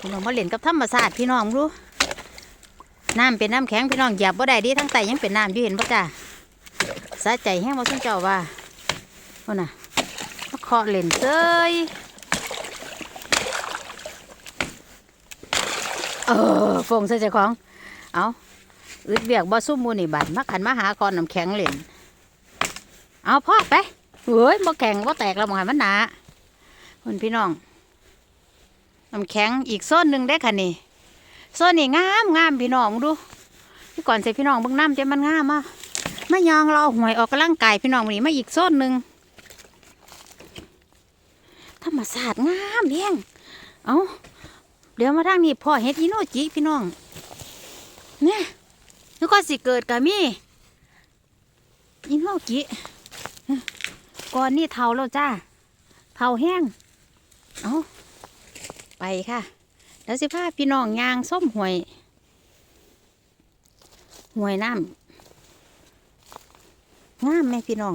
พี่น้องมาเล่นกับธรรมศาสตร์พี่น้องรู้น้ำเป็นน้ำแข็งพี่น้องหยียบบ่ได้ดีทั้งไตยังเป็นน้ำอยู่เห็นบ่จ้าสะใจแห้งบ่ซุ่มเจ้าว่าโน่นน่ะมาเคาะเล่นเซยเออฟงใส่เจ้าของ เอาอึดเบียกบ่ซุ่มมูนี่บัดมาขันมาหาก้อนน้ำแข็งเล่นเอาพ่อไปเฮ้ยบ่แข็งบ่แตกแล้วมองให้มันหนาคุณพี่น้อง น้ำแข็งอีกโซนหนึ่งได้ค่ะนี่โซนนี่งามงามพี่น้องดูพี่ก่อนใส่พี่น้องเบิ่งน้ำจะมันงามมากมายองเราหวยออกกำลังกายพี่น้องนี้มาอีกโซนหนึ่งธรรมศาสตร์งามเพียงเอาเดี๋ยวมาทางนี้พ่อเฮ็ดอีโนจิพี่น้อง เนี่ยแล้วก็สิเกิดกะมี่อีโนจิก่อนนี่เทาแล้วจ้าเทาแห้งเอา ไปค่ะ แล้วสิพาพี่น้องยางส้มหวยหวยน้ำงามไหมพี่น้อง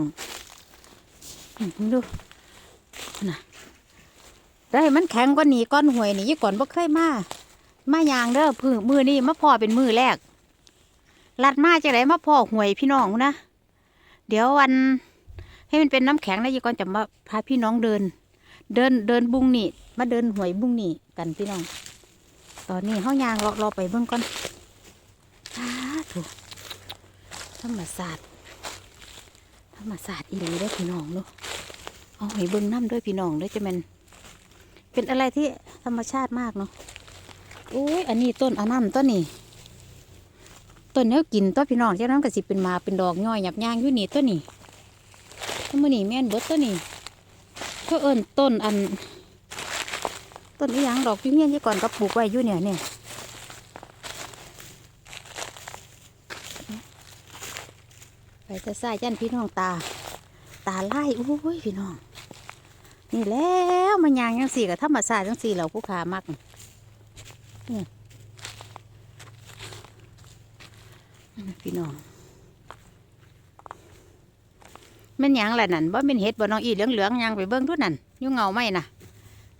ดูนะได้มันแข็งกว่านี้ก้อนหวยนี่ยี่ก่อนบ่เคยมามายางเด้อพื้นมือนี่มาพอเป็นมือแรกลัดมาจากไหนมาพอหวยพี่น้องนะเดี๋ยววันให้มันเป็นน้ำแข็งนะยี่ก่อนจะมาพาพี่น้องเดิน เดินเดินบุงนี่มาเดินหวยบุงนี่กันพี่น้อง ตอนนี้ห้องยางรอรอไปเบิ่งก่อนสาธุธรรมศาสตร์ธรรมศาสตร์อีหลีได้พี่น้องเนาะเอาให้เบิ่งน้ำด้วยพี่น้องด้วยจะมันเป็นอะไรที่ธรรมชาติมากเนาะโอ้ยอันนี้ต้นอันนั้นต้นนี้ต้นเนี้ยกินต้นพี่น้องเจ้านั้นก็สิเป็นมาเป็นดอกย่อยหยับย่างอยู่นี่ต้นนี้ต้นมือนี่แม่นเบิดต้นนี้ เขาเอิ้นต้นอัน ต้นอีหยังดอกอยุ่เงี้ยที่ก่อนก็ปลูกไว้อยู่เนี่ยเนี่ยไปจะใส่ยันพี่น้องตา ตาไล่โอ้ยพี่น้อง นี่แล้วมันยางยังสี่กับธรรมศาสตร์ยังสี่เราผู้ขามักนี่พี่น้อง แมันหยังแหละนั่นว่าเป็นเห็ดบ่น้องอีเหลืองเหลืองๆยังไปเบิ้งทุกนั่นยุ่งเงาไหมน่ะ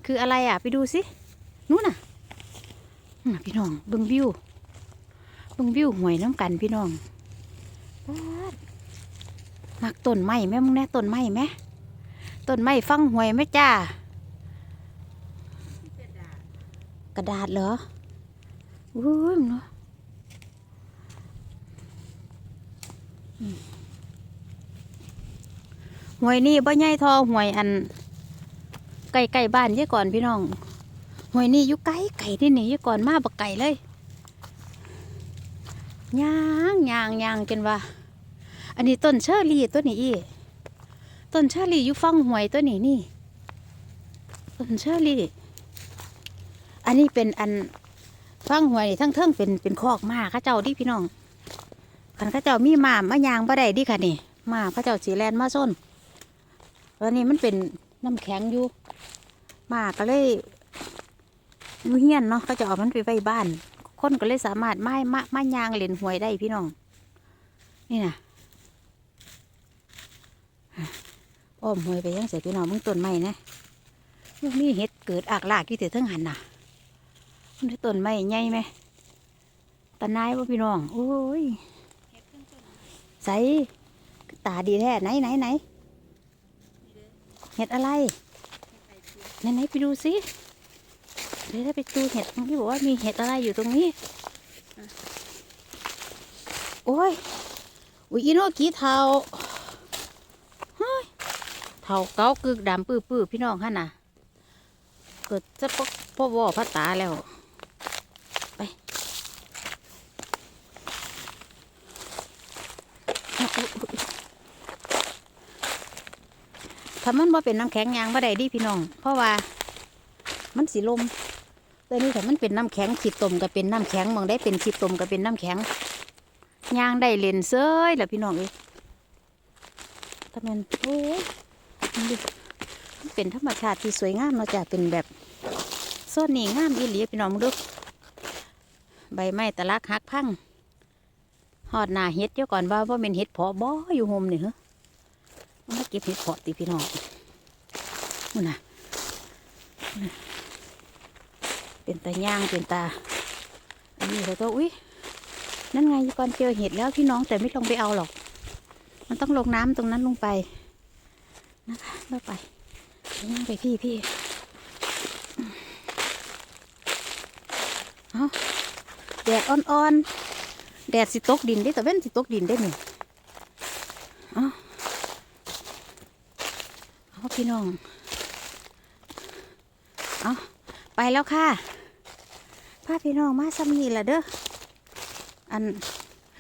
คืออะไรอะ ไปดูสินู่นน่ะพี่น้องเบิ้งวิวเบิ้งวิวหวยน้ำกันพี่น้องมักต้นไม้แม่มึงแน่ต้นไม้ไหมต้นไม้ฟังหวยไหมจ้ากระดาษเหรออุ้ยมันเนาะ หวยนี่บ่ใหญ่ทอหวยอันไก่ไก่บ้านยี่ก่อนพี่น้องหวยนี่อยู่ไกลไก่ที่นี่ยี่ก่อนมาบักไก่เลยย่างย่างย่างจนว่า อันนี้ต้นเชอรี่ตัวนี้อีต้นเชอรี่อยู่ฟังหวยตัวนี้นี่ต้นเชอรี่อันนี้เป็นอันฟังหวยทั้งเทิงเป็นเป็นคอกมาข้าเจ้าดิพี่น้องคันข้าเจ้ามีหมามายางบ่ได้ดิค่ะนี่หมาข้าเจ้าสีแลนมาส้น ตอนนี้มันเป็นน้ำแข็งอยู่ มาก็เลยอยูเฮียนเนาะก็จะเอามันไปไว้บ้าน คนก็เลยสามารถไม้มะมายางเล่นหวยได้พี่น้อง นี่นะอ้อมหวยไปยังเสียพี่น้องมึงต้นไม้นะยังมีเห็ดเกิดอากลากที่เถือทั้งหันน่ะมันต้นไม้ใหญ่ไหมตะนายว่าพี่น้อง โอ้ยใสตาดีแท้ไหนไหนไหน เห็ดอะไรไหนไหนไปดูสิเดี๋ยวได้ไปดูเห็ดที่บอกว่ามีเห็ดอะไรอยู่ตรงนี้ โอ้ยอุ้ยอีโนกี้เทาเฮ้ยเทาเก้ากึกดำปื้อปื้อๆพี่น้องฮะน่ะ เกิดจะพกพ่อวอพัตตาแล้ว ไป ถ้ามันบ่เป็นน้ำแข็งยางบ่ได้ดิพี่น้อง เพราะว่ามันสีลมแต่นี่ถ้ามันเป็นน้ำแข็งขีดตมก็เป็นน้ำแข็งมองได้เป็นขีดตมก็เป็นน้ำแข็งยางได้เลนเซยแหละพี่น้องเอ้ยถ้ามันโอ้ยมันดิมันเป็นธรรมชาติที่สวยงามเนาะจ้ะเป็นแบบโซนนี่งามอีหลีพี่น้องดูใบไม้ตะลักหักพังหอดหน้าเฮ็ดเดี๋ยวก่อนว่าว่าเป็นเฮ็ดพอบ่อยู่โฮมนี่เหรอ ก็บเห็ดเพาะติพี่น้องนู่นน่ะเป็นตาย่างเป็นตา อันนี้เราก็อุ้ยนั่นไงก่อนเจอเห็ดแล้วพี่น้องแต่ไม่ลงไปเอาหรอก มันต้องลงน้ำตรงนั้นลงไปนะคะเราไปย่างไปพี่พี่เอาแดดอ่อนๆแดดสิตกดินได้แต่เว้นสิตกดินได้หนึ่งอาเอ พี่น้อง เอาไปแล้วค่ะพาพี่น้องมาซ้ำนี่ละเด้อ อัน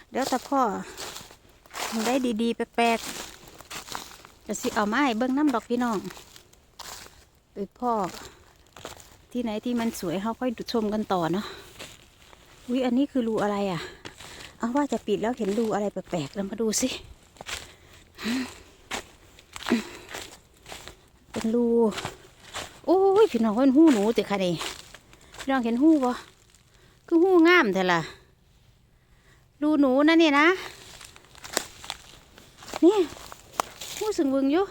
เดี๋ยวต่พ่อได้ดีๆ แปลกๆจะสิเอาไม้เบิ้งน้ำดอกพี่น้องไปพ่อ ที่ไหนที่มันสวยเขาค่อยดูชมกันต่อเนาะวิอันนี้คือรูอะไรอะ เอาว่าจะปิดแล้วเห็นรูอะไรแปลกๆแล้วมาดูสิ รูโอ้ยพี่น้องเห็นหูหนูต่ค่ะนี่พี่น้องเห็นหูบ่คือหูงามแต่ละรูหนูนะนี่นะนี่หูสึงวึงอยู่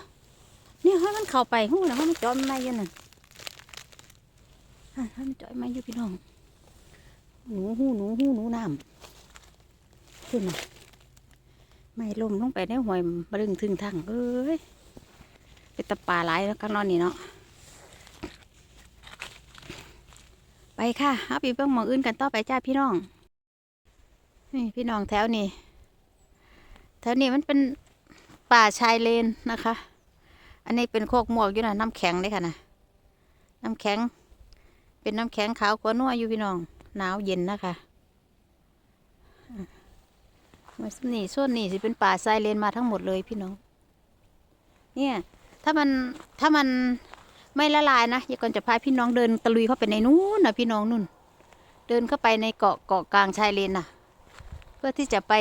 นี่ให้มันเข้าไปหูนะให้มันจอมไม่อยันั่นอะให้มันจอยไม่อยู่พี่น้องหนูหูหนูหูหนูน้ำขึ้นมาไม่ลมลงไปในหวยบรึงถึงทางเอ้ย เป็นตะปลาหลายแล้วข้างนอนนี่เนาะไปค่ะเอาไปเบิ่งมองอื่นกันต่อไปจ้าพี่น้อง นี่พี่น้องแถวนี้แถวนี้มันเป็นป่าชายเลนนะคะ อันนี้เป็นโคกหมวกอยู่นะน้ำแข็งเลยค่ะนะน้ำแข็ง เป็นน้ำแข็งขาวกว่านัวอยู่พี่น้องหนาวเย็นนะคะมาส่วนนี่ส่วนนี่สิเป็นป่าชายเลนมาทั้งหมดเลยพี่น้อง เนี่ย ถ้ามันถ้ามันไม่ละลายนะย่าก่อนจะพาพี่น้องเดินตะลุยเข้าไปในนู้นนะพี่น้องนู่น เดินเข้าไปในเกาะเกาะกลางชายเลนน่ะเพื่อที่จะไป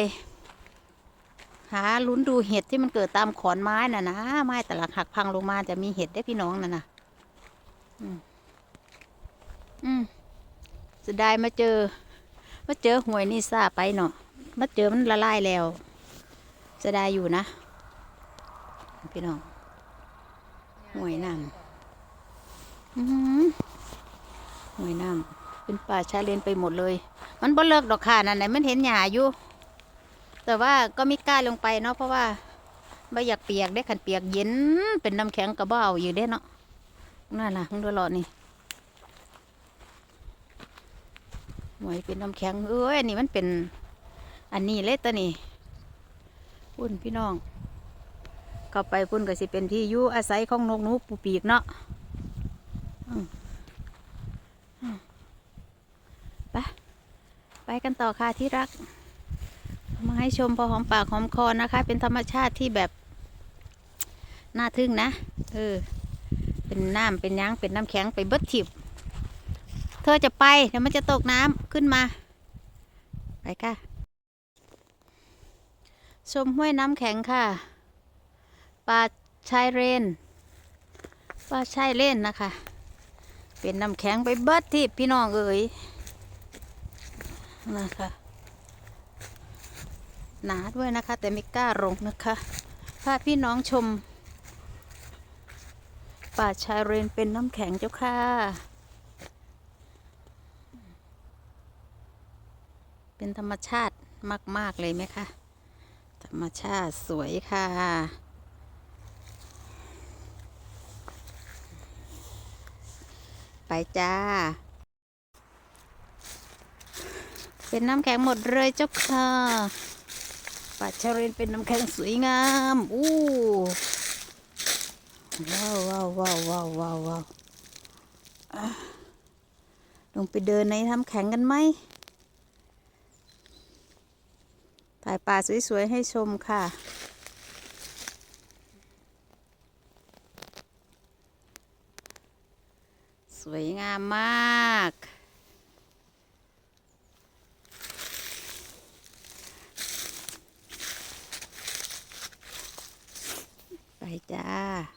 หาลุ้นดูเห็ดที่มันเกิดตามขอนไม้น่ะนะไม้แต่ละหักพังลงมาจะมีเห็ดได้พี่น้องน่ะนะอืมอืมจะได้มาเจอมาเจอหวยนี่ซาไปเนาะมาเจอมันละลายแล้วจะได้อยู่นะ พี่น้อง หวยน้ำหวยน้ำเป็นป่าชาเลนไปหมดเลย มันบ่เลิกดอกค่ะนั่นไหนมันเห็นหญ้าอยู่ แต่ว่าก็ไม่กล้าลงไปเนาะเพราะว่าไม่อยากเปียกได้ขันเปียกเย็น เป็นน้ำแข็งกระเบ้าอยู่ได้เนาะนั่นล่ะมึงดูหลอดนี่หวยเป็นน้ำแข็งเอ้ยอันนี้มันเป็น อันนี้เลยตัวนี้พุ่นพี่น้อง เข้าไปพุ่นก็สิเป็นที่อยู่อาศัยของนกนูปูปีกเนาะไปไปกันต่อค่ะที่รัก มาให้ชมพอหอมปากหอมคอนะคะ เป็นธรรมชาติที่แบบน่าทึ่งนะ เออ เป็นน้ำเป็นยังเป็นน้ำแข็งไปเบิดถิบ เธอจะไปเดี๋ยวมันจะตกน้ำขึ้นมา ไปค่ะ ชมห้วยน้ำแข็งค่ะ ปลาชายเรนปลาชายเล่นนะคะ เป็นน้ำแข็งไปเบิดทิบพี่น้องเอ๋ยนะคะหนาด้วยนะคะ แต่ไม่กล้าลงนะคะพาพี่น้องชม ป่าชายเรนเป็นน้ำแข็งเจ้าค่ะเป็นธรรมชาติมาก ๆ เลยไหมคะ ธรรมชาติสวยค่ะ ไปจ้า เป็นน้ำแข็งหมดเลยเจ้าค่ะป่าชาเรนเป็นน้ำแข็งสวยงาม อู้ว้าวว้าวว้าวว้าวว้าวว้าวลงไปเดินในน้ำแข็งกันไหมถ่ายป่าสวยๆให้ชมค่ะ สวยงามมาก ไปจ้า